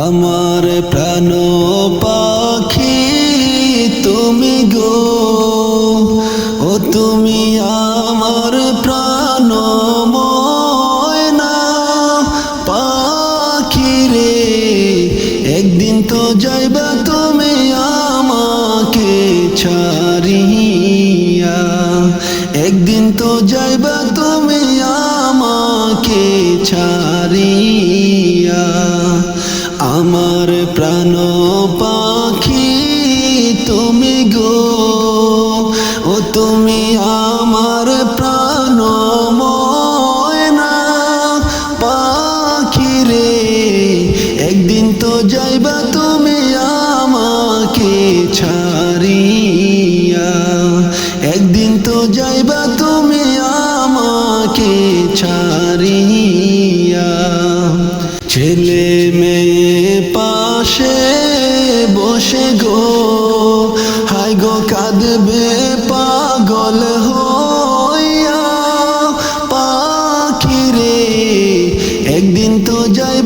আমার প্রাণ পাখি তুমি গো তুমি গো ও তুমি আমার পাগল হইয়া পাখিরে একদিন তো যাই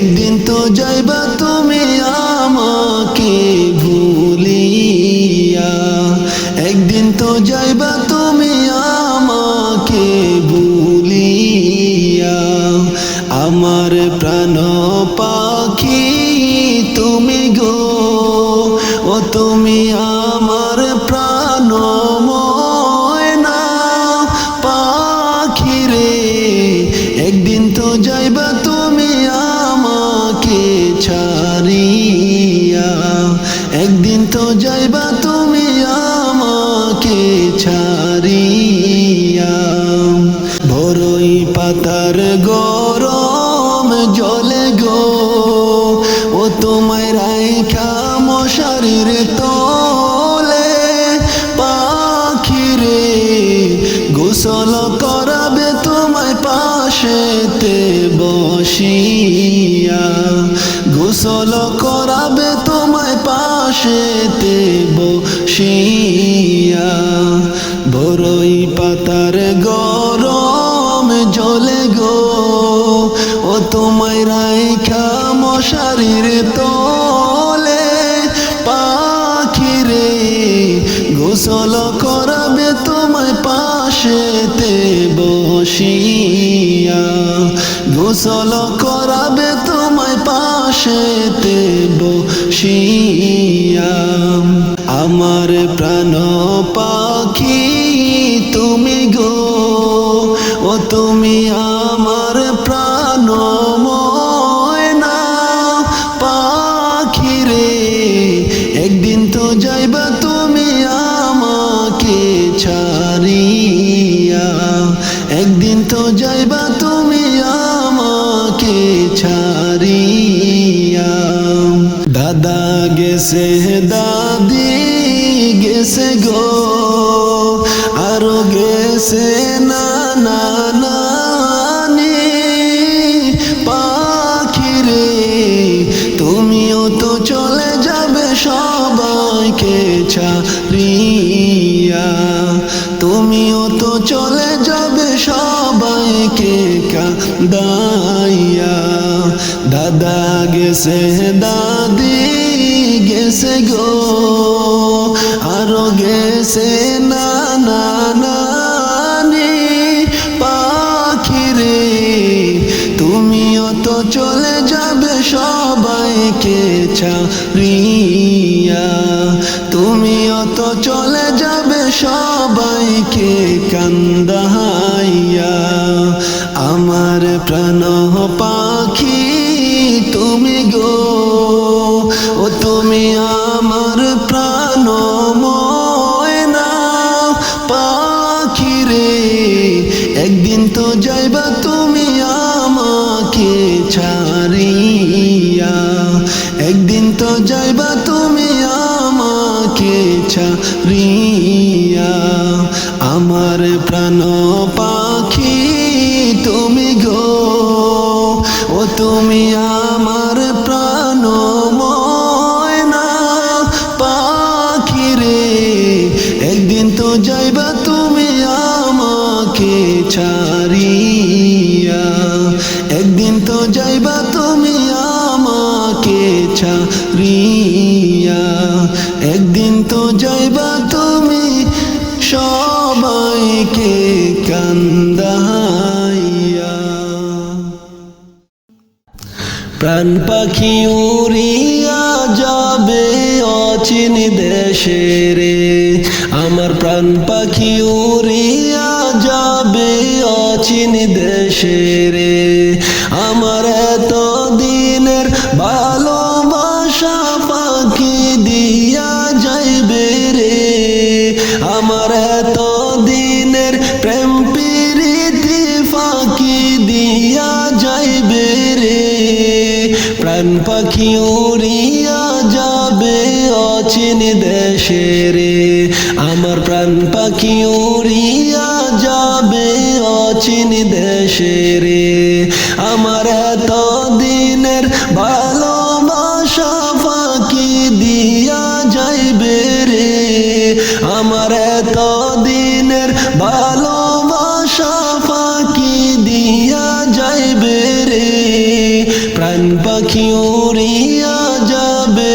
একদিন তো যাইবা তো একদিন তো যাইবা পাশেতে বসিয়া বরই পাতার গরম জলে গো। ও তোমায় রাইখা মশারির তলে, পাখিরে গোসল করাবে তোমায় পাশেতে বসিয়া। গোসল করাবে তোমায় পাশেতে বসিয়া। আমার প্রাণ পাখি তুমি গো গেছে না না নানি পাখিরে, তুমিও তো চলে যাবে সবাইকে ছাড়িয়া। তুমিও তো চলে যাবে সবাইকে কাদাইয়া। দাদা গেছে, দাদি গেছে গো, আরও গেছে চলে যাবে সবাইকে চারি একদিন তো যাইবা তুমি আমাকে ছাড়িয়া আমার প্রাণ একদিন তো যাইবা তুমি সবাইকে প্রাণ পাখি উড়িয়া যাবে অচিন দেশে রে। আমার প্রাণ পাখি উড়িয়া যাবে অচিন দেশে রে। আমার দিনের প্রেম প্রীতি ফাঁকি দিয়া যাইবে রে। প্রাণ পাখি উড়িয়া যাবে অচিন দেশে রে। আমার প্রাণ পাখি উড়িয়া যাবে অচিন দেশে রে। পাখি উড়িয়া যাবে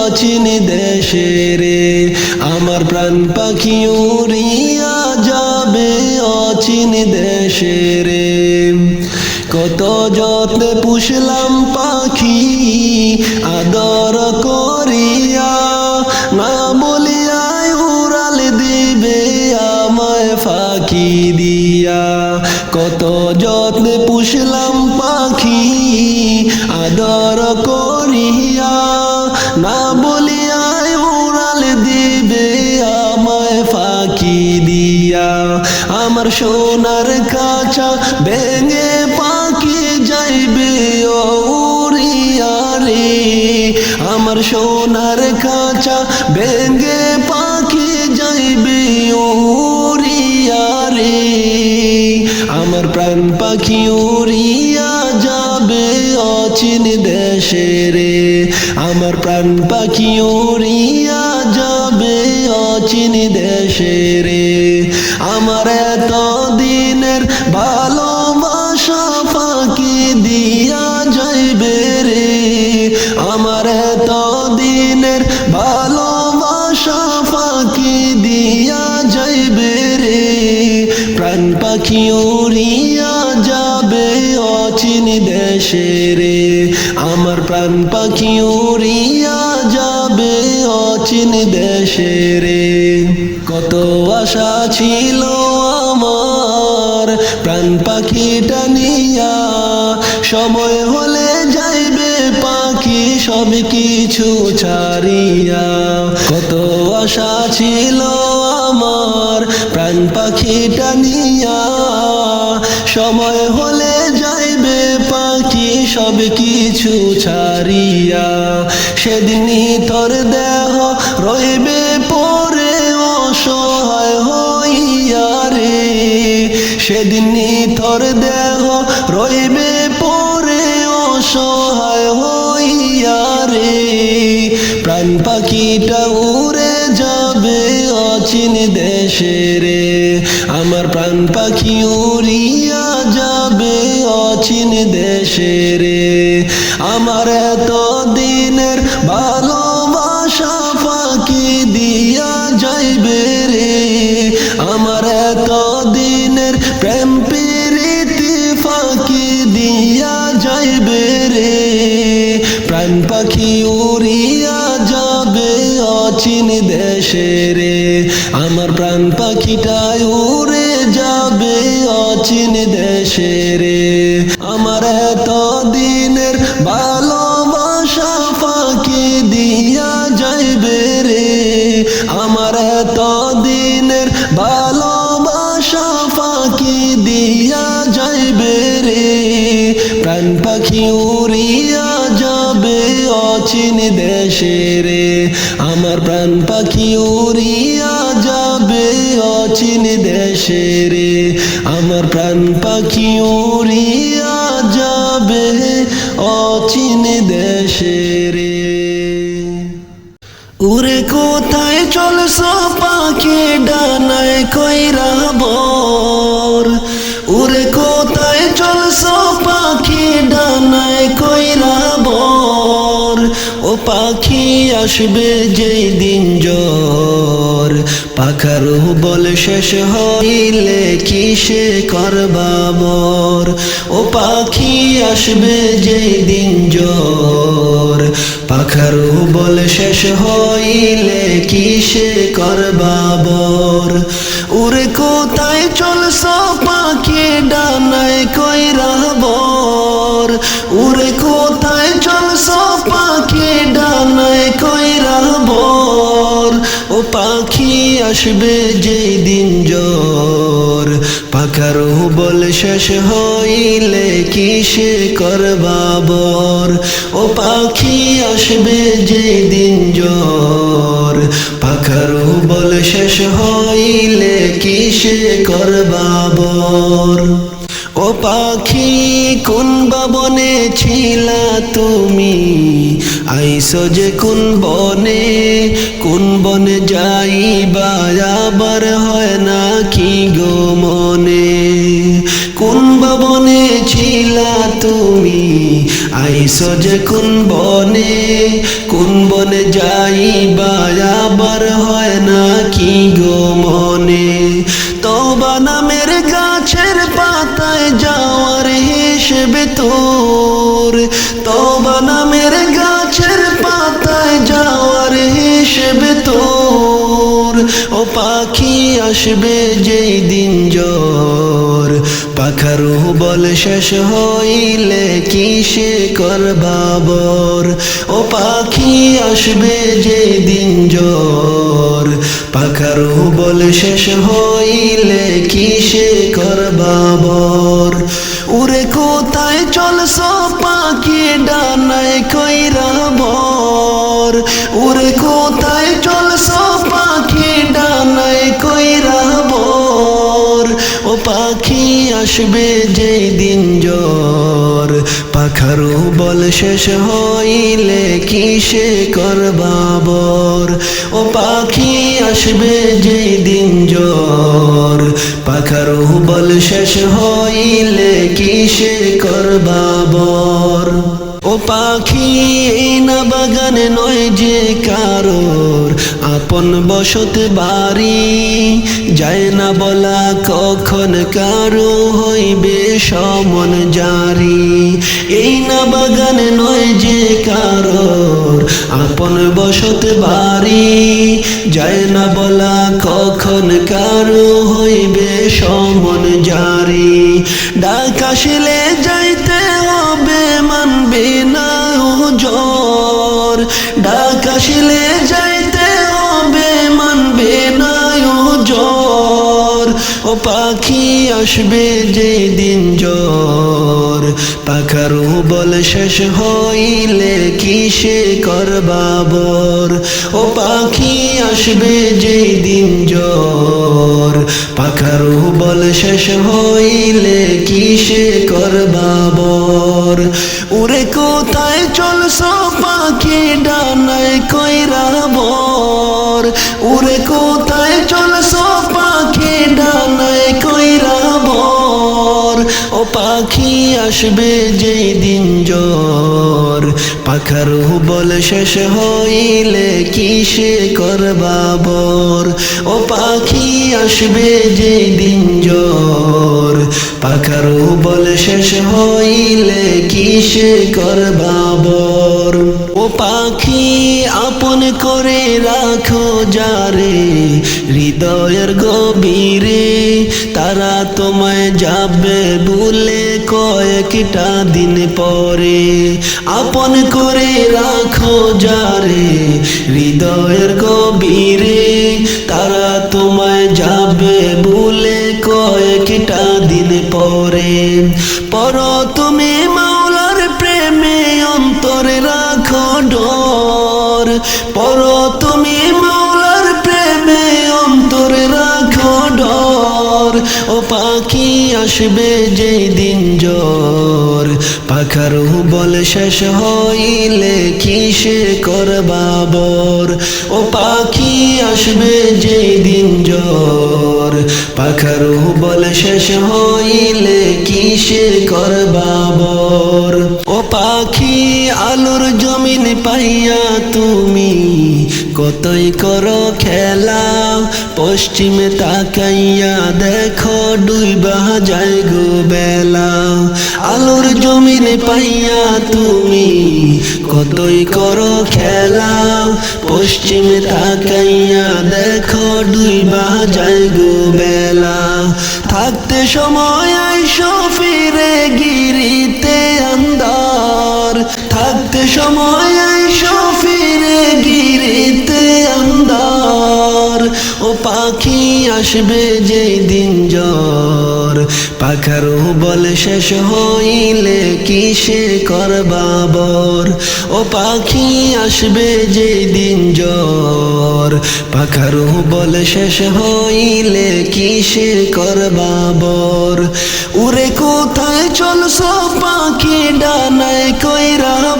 অচিন দেশে রে। আমার প্রাণ পাখি উড়িয়া যাবে অচিন দেশে রে। কত যত্নে পুষলাম পাখি করিয়া না বলিয়ায় উড়াল দিবে আমায় ফাঁকি দিয়া। আমার সোনার কাছা ভেঙে পাখি যাইবে ও উড়িয়া রে আমার সোনার কাছা ভেঙে পাখি যাইবে আমার প্রাণ পাখি যাবে অচিন দেশে রে। আমার প্রাণ পাখি উড়িয়া যাবে অচিন দেশে রে। দেশে রে কত আশা ছিল আমার। প্রাণ পাখিটা নিয়া সময় হলে যাইবে পাখি, সব কিছু ছাড়িয়া। কত আশা ছিল আমার, প্রাণ পাখিটা নিয়া। সময় হলে যাইবে পাখি, সব কিছু ছাড়িয়া। সেদিনই তোর দেহ রইবে পরে অসহায় হইয়া রে। সেদিনই তোর দেহ রইবে পরে অসহায় হইয়া রে। প্রাণ পাখিটা উড়ে যাবে অচিন দেশে রে। আমার প্রাণ পাখি উড়িয়া যাবে অচিন দেশে রে। আমার পাখি উড়িয়া যাবে অচিন দেশে রে। আমার প্রাণ পাখিটাই উড়ে যাবে অচিন দেশে রে। আমার এত দিনের ভালোবাসা ফাঁকি দিয়া যাইবে রে। আমার এত দিনের ভালোবাসা ফাঁকি দিয়া যাইবে রে। প্রাণ পাখি উড়িয়া অচিন দেশে রে, আমার প্রাণ পাখি উড়িয়া যাবে অচিন দেশে রে। আমার প্রাণ পাখি উড়িয়া যাবে অচিন দেশে রে। উরে কোথায় চলছ পাখি ডানায় কইরা বর ও পাখি আসবে যেই দিন জোর পাখার বল শেষ হইলে কিসে করবাবর ও পাখি আসবে যেই দিন জোর পাখার বল শেষ হইলে কিসে করবাবর উরে কোথায় চলছ পাখি ডানায় পাখি আসবে যেই দিন জ্বর পাখার বল শেষ হইলে কিসে করবাবর ও পাখি আসবে যেই দিন জ্বর পাখার বল শেষ হইলে কিসে করবাবর ও পাখি, কোন বাবনে ছিলা তুমি? আইসো যে কোন বনে কোন বনে যাইবা? আবার হয় না কি গো মনে? কোন বাবনে ছিলা তুমি? আইসো যে কোন বনে কোন বনে যাইবা? আবার হয় না কি গো মনে? তবা নামের গাছের তোর। তবা নামের গাছের পাতায় যাওয়ার হিসেবে তোর। ও পাখি আসবে যেই দিন জ্বর। পাখারু বল শেষ হইলে কিসে করবাবর ও পাখি আসবে যে দিন জোর পাখারু বল শেষ হইলে কিসে করবাবর উরে কোথায় চলছ আসবে যে দিন জ্বর। পাখারু বল শেষ হইলে কিসে করবাবর ও পাখি আসবে যে দিন জ্বর। পাখারু বল শেষ হইলে কিসে করবাবর ও পাখি, এই না বাগানে নয় যে কারোর। আপন বসত বাড়ি, যায় না বলা কখন কারও হইবে সমন জারি। এই না বাগানে নয় যে কারোর, আপন বসত বাড়ি, যায় না বলা কখন কারও হইবে সমন জারি। ডাক আসলে যাইতে ও শিলে ডাক পাখি আসবে যে দিন জ্বর। পাখারু বল শেষ হইলে কিসে করবাবর ও পাখি আসবে যে দিন জ্বর। পাখারু বল শেষ হইলে কিসে করবাবর উরে কোথায় চলছ পাখি ডানায় কইরা বর? উরে কোথায় আসবে যে দিন জ্বর। পাখার বল শেষ হইলে কিসে করবাবর ও পাখি আসবে যে দিন জ্বর। পাখারু বল শেষ হইলে কিসে করবাবর ও পাখি, আপন করে রাখো যারে, হৃদয়ের গভীরে। তারা তোমায় যাবে বলে কয়েকটা দিন পরে। আপন করে রাখো যারে, হৃদয়ের গভীরে। তারা তোমায় যাবে বলে কয়েকটা দিন পরে। পর তুমি মাওলার আসবে যেই দিন জ্বর পাখার বল শেষ হইলে কিসে করবাবর ও পাখি আসবে যেই দিন জ্বর পাখার বল শেষ হইলে কিসে করবাবর ও পাখি আলুর জমিন পাইয়া তুমি কতই করো খেলা পশ্চিমে তাকাইয়া দেখো ডুইবা যায় গো বেলা আলুর জমিন পাইয়া তুমি কতই করো খেলা পশ্চিমে তাকাইয়া দেখো ডুইবা যায় গো বেলা থাকতে সময় আইসো ফিরে গিরিতে আন্দার থাকতে সময় আসবে যেই দিন জ্বর। পাখার বল শেষ হইলে কিসে করবাবর? ও পাখি আসবে যে দিন জ্বর। পাখার বল শেষ হইলে কিসে করবাবর? উরে কোথায় চলছ পাখি ডানায় কইরা?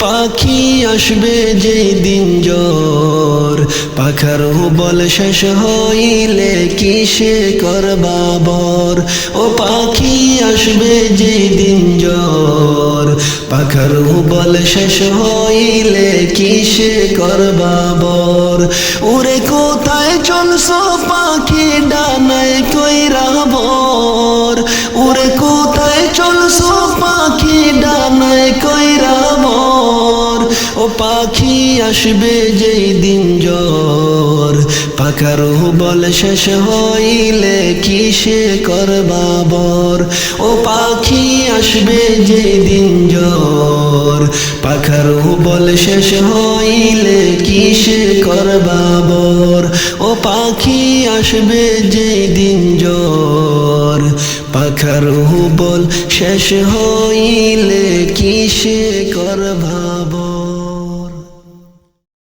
পাখি আসবে যেই দিন জ্বর। পাখার বল শেষ হইলে কিসে করবাবর ও পাখি আসবে যেই দিন জ্বর। পাখার বল শেষ হইলে কিসে করবাবর উরে কোথায় চলছ পাখি ডানায় কইরা বর? ওরে কোথায় পাখি আসবে যেই দিন জ্বর। পাখার বল শেষ হইলে কিসে করবাবর ও পাখি আসবে যেই দিন জ্বর। পাখার বল শেষ হইলে কিসে করবাবর ও পাখি আসবে যেই দিন জ্বর। পাখার বল শেষ হইলে কিসে করবাবর